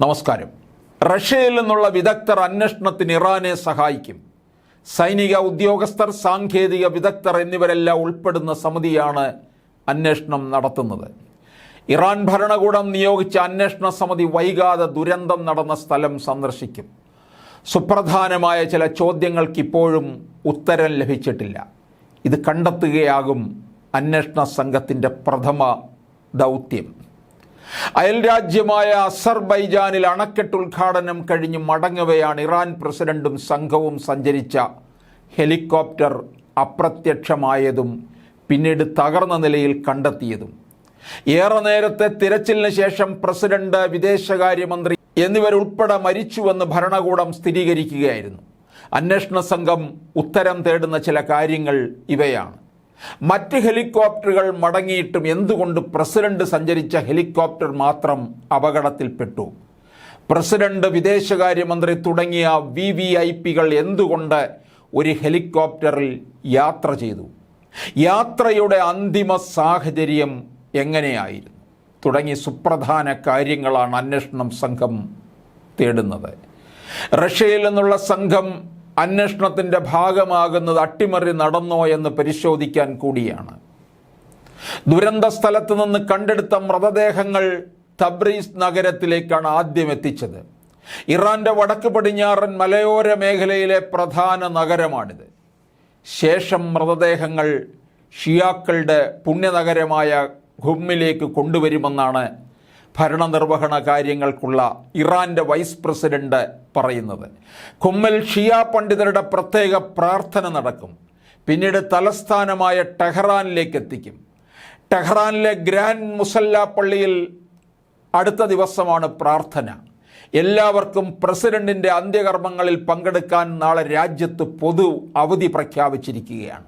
നമസ്കാരം. റഷ്യയിൽ നിന്നുള്ള വിദഗ്ധർ അന്വേഷണത്തിന് ഇറാനെ സഹായിക്കും. സൈനിക ഉദ്യോഗസ്ഥർ സാങ്കേതിക വിദഗ്ധർ എന്നിവരെല്ലാം ഉൾപ്പെടുന്ന സമിതിയാണ് അന്വേഷണം നടത്തുന്നത്. ഇറാൻ ഭരണകൂടം നിയോഗിച്ച അന്വേഷണ സമിതി വൈകാതെ ദുരന്തം നടന്ന സ്ഥലം സന്ദർശിക്കും. സുപ്രധാനമായ ചില ചോദ്യങ്ങൾക്ക് ഇപ്പോഴും ഉത്തരം ലഭിച്ചിട്ടില്ല. ഇത് കണ്ടെത്തുകയാകും അന്വേഷണ സംഘത്തിന്റെ പ്രഥമ ദൗത്യം. അയൽരാജ്യമായ അസർബൈജാനിൽ അണക്കെട്ട് ഉദ്ഘാടനം കഴിഞ്ഞ് മടങ്ങവെയാണ് ഇറാൻ പ്രസിഡന്റും സംഘവും സഞ്ചരിച്ച ഹെലികോപ്റ്റർ അപ്രത്യക്ഷമായതും പിന്നീട് തകർന്ന നിലയിൽ കണ്ടെത്തിയതും. ഏറെ നേരത്തെ തിരച്ചിലിന് ശേഷം പ്രസിഡന്റ് വിദേശകാര്യമന്ത്രി എന്നിവരുൾപ്പെടെ മരിച്ചുവെന്ന് ഭരണകൂടം സ്ഥിരീകരിക്കുകയായിരുന്നു. അന്വേഷണ സംഘം ഉത്തരം തേടുന്ന ചില കാര്യങ്ങൾ ഇവയാണ്. മറ്റ് ഹെലികോപ്റ്ററുകൾ മടങ്ങിയിട്ടും എന്തുകൊണ്ട് പ്രസിഡന്റ് സഞ്ചരിച്ച ഹെലികോപ്റ്റർ മാത്രം അപകടത്തിൽപ്പെട്ടു? പ്രസിഡന്റ് വിദേശകാര്യമന്ത്രി തുടങ്ങിയ വി വി ഐ പികൾ എന്തുകൊണ്ട് ഒരു ഹെലികോപ്റ്ററിൽ യാത്ര ചെയ്തു? യാത്രയുടെ അന്തിമ സാഹചര്യം എങ്ങനെയായിരുന്നു? തുടങ്ങി സുപ്രധാന കാര്യങ്ങളാണ് അന്വേഷണം സംഘം തേടുന്നത്. റഷ്യയിൽ നിന്നുള്ള സംഘം അന്വേഷണത്തിന്റെ ഭാഗമാകുന്നത് അട്ടിമറി നടന്നോ എന്ന് പരിശോധിക്കാൻ കൂടിയാണ്. ദുരന്ത സ്ഥലത്ത് നിന്ന് കണ്ടെടുത്ത മൃതദേഹങ്ങൾ തബ്രീസ് നഗരത്തിലേക്കാണ് ആദ്യം എത്തിച്ചത്. ഇറാന്റെ വടക്ക് പടിഞ്ഞാറൻ മലയോര മേഖലയിലെ പ്രധാന നഗരമാണിത്. ശേഷം മൃതദേഹങ്ങൾ ഷിയാക്കളുടെ പുണ്യനഗരമായ ഖുമ്മിലേക്ക് കൊണ്ടുവരുമെന്നാണ് ഭരണനിർവഹണ കാര്യങ്ങൾക്കുള്ള ഇറാന്റെ വൈസ് പ്രസിഡന്റ് പറയുന്നത്. കുമ്മൽ ഷിയ പണ്ഡിതരുടെ പ്രത്യേക പ്രാർത്ഥന നടക്കും. പിന്നീട് തലസ്ഥാനമായ ടെഹ്റാനിലേക്ക് എത്തിക്കും. ടെഹ്റാനിലെ ഗ്രാൻഡ് മുസല്ല പള്ളിയിൽ അടുത്ത ദിവസമാണ് പ്രാർത്ഥന. എല്ലാവർക്കും പ്രസിഡന്റിന്റെ അന്ത്യകർമ്മങ്ങളിൽ പങ്കെടുക്കാൻ നാളെ രാജ്യത്ത് പൊതു അവധി പ്രഖ്യാപിച്ചിരിക്കുകയാണ്.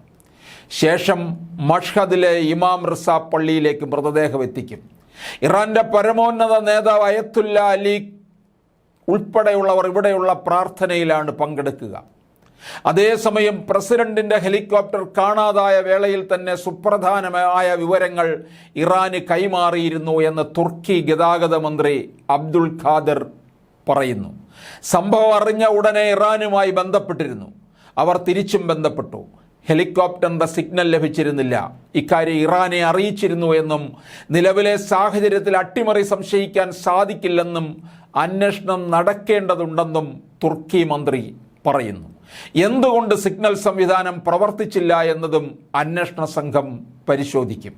ശേഷം മഷ്ഹദിലെ ഇമാം റിസ പള്ളിയിലേക്ക് മൃതദേഹം എത്തിക്കും. ഇറാന്റെ പരമോന്നത നേതാവ് അയത്തുല്ല അലി ഉൾപ്പെടെയുള്ളവർ ഇവിടെയുള്ള പ്രാർത്ഥനയിലാണ് പങ്കെടുക്കുക. അതേസമയം പ്രസിഡന്റിന്റെ ഹെലികോപ്റ്റർ കാണാതായ വേളയിൽ തന്നെ സുപ്രധാനമായ വിവരങ്ങൾ ഇറാന് കൈമാറിയിരുന്നു എന്ന് തുർക്കി ഗതാഗത മന്ത്രി അബ്ദുൾ ഖാദർ പറയുന്നു. സംഭവം അറിഞ്ഞ ഉടനെ ഇറാനുമായി ബന്ധപ്പെട്ടിരുന്നു. അവർ തിരിച്ചും ബന്ധപ്പെട്ടു. ഹെലികോപ്റ്ററിന്റെ സിഗ്നൽ ലഭിച്ചിരുന്നില്ല. ഇക്കാര്യം ഇറാനെ അറിയിച്ചിരുന്നു എന്നും നിലവിലെ സാഹചര്യത്തിൽ അട്ടിമറി സംശയിക്കാൻ സാധിക്കില്ലെന്നും അന്വേഷണം നടക്കേണ്ടതുണ്ടെന്നും തുർക്കി മന്ത്രി പറയുന്നു. എന്തുകൊണ്ട് സിഗ്നൽ സംവിധാനം പ്രവർത്തിച്ചില്ല എന്നതും അന്വേഷണ സംഘം പരിശോധിക്കും.